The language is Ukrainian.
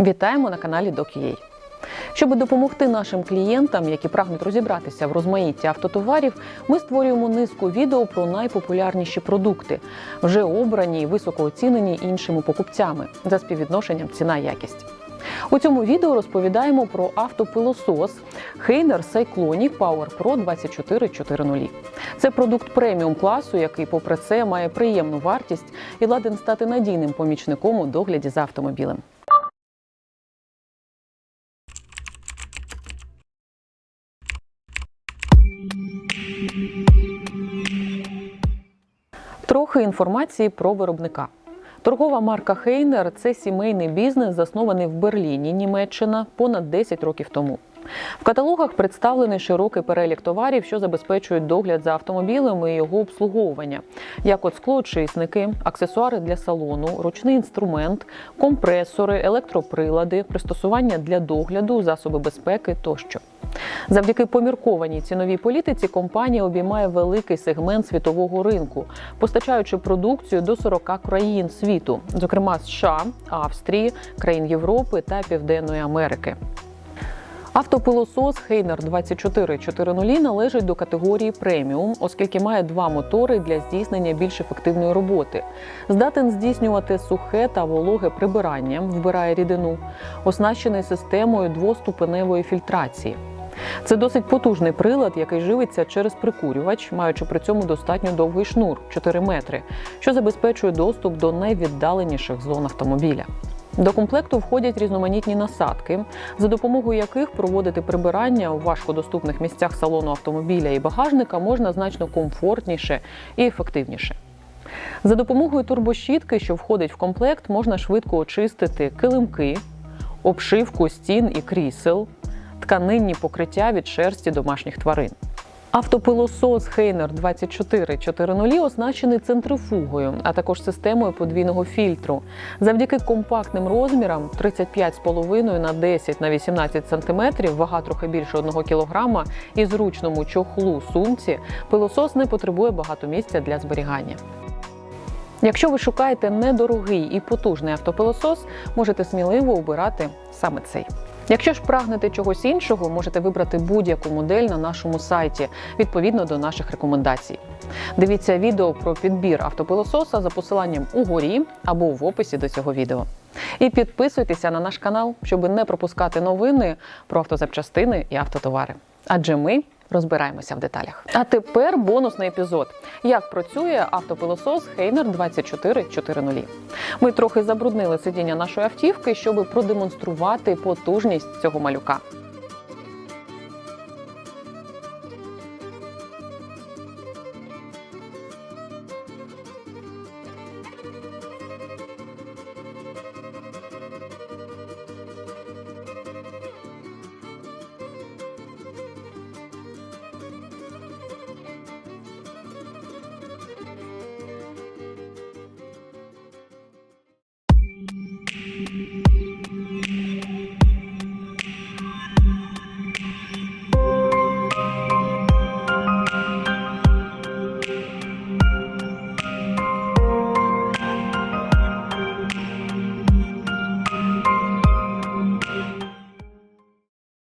Вітаємо на каналі Doc.ua. Щоб допомогти нашим клієнтам, які прагнуть розібратися в розмаїтті автотоварів, ми створюємо низку відео про найпопулярніші продукти, вже обрані і високо оцінені іншими покупцями за співвідношенням ціна-якість. У цьому відео розповідаємо про автопилосос Heiner Cyclonic Power Pro 2440. Це продукт преміум класу, який, попри це, має приємну вартість і ладен стати надійним помічником у догляді за автомобілем. Трохи інформації про виробника. Торгова марка Хейнер це сімейний бізнес, заснований в Берліні, Німеччина, понад 10 років тому. В каталогах представлений широкий перелік товарів, що забезпечують догляд за автомобілем і його обслуговування, як от склоочисники, аксесуари для салону, ручний інструмент, компресори, електроприлади, пристосування для догляду, засоби безпеки тощо. Завдяки поміркованій ціновій політиці компанія обіймає великий сегмент світового ринку, постачаючи продукцію до 40 країн світу, зокрема США, Австрії, країн Європи та Південної Америки. Автопилосос Heiner 2440 належить до категорії преміум, оскільки має два мотори для здійснення більш ефективної роботи. Здатен здійснювати сухе та вологе прибирання, вбирає рідину, оснащений системою двоступеневої фільтрації. Це досить потужний прилад, який живиться через прикурювач, маючи при цьому достатньо довгий шнур 4 метри, що забезпечує доступ до найвіддаленіших зон автомобіля. До комплекту входять різноманітні насадки, за допомогою яких проводити прибирання у важкодоступних місцях салону автомобіля і багажника можна значно комфортніше і ефективніше. За допомогою турбощітки, що входить в комплект, можна швидко очистити килимки, обшивку стін і крісел, тканинні покриття від шерсті домашніх тварин. Автопилосос Heiner 2440 оснащений центрифугою, а також системою подвійного фільтру. Завдяки компактним розмірам 35,5 на 10 на 18 см, вага трохи більше 1 кг і зручному чохлу сумці, пилосос не потребує багато місця для зберігання. Якщо ви шукаєте недорогий і потужний автопилосос, можете сміливо обирати саме цей. Якщо ж прагнете чогось іншого, можете вибрати будь-яку модель на нашому сайті відповідно до наших рекомендацій. Дивіться відео про підбір автопилососа за посиланням угорі або в описі до цього відео. І підписуйтеся на наш канал, щоб не пропускати новини про автозапчастини і автотовари. Адже ми розбираємося в деталях. А тепер бонусний епізод: як працює автопилосос Хейнер 2440. Ми трохи забруднили сидіння нашої автівки, щоб продемонструвати потужність цього малюка.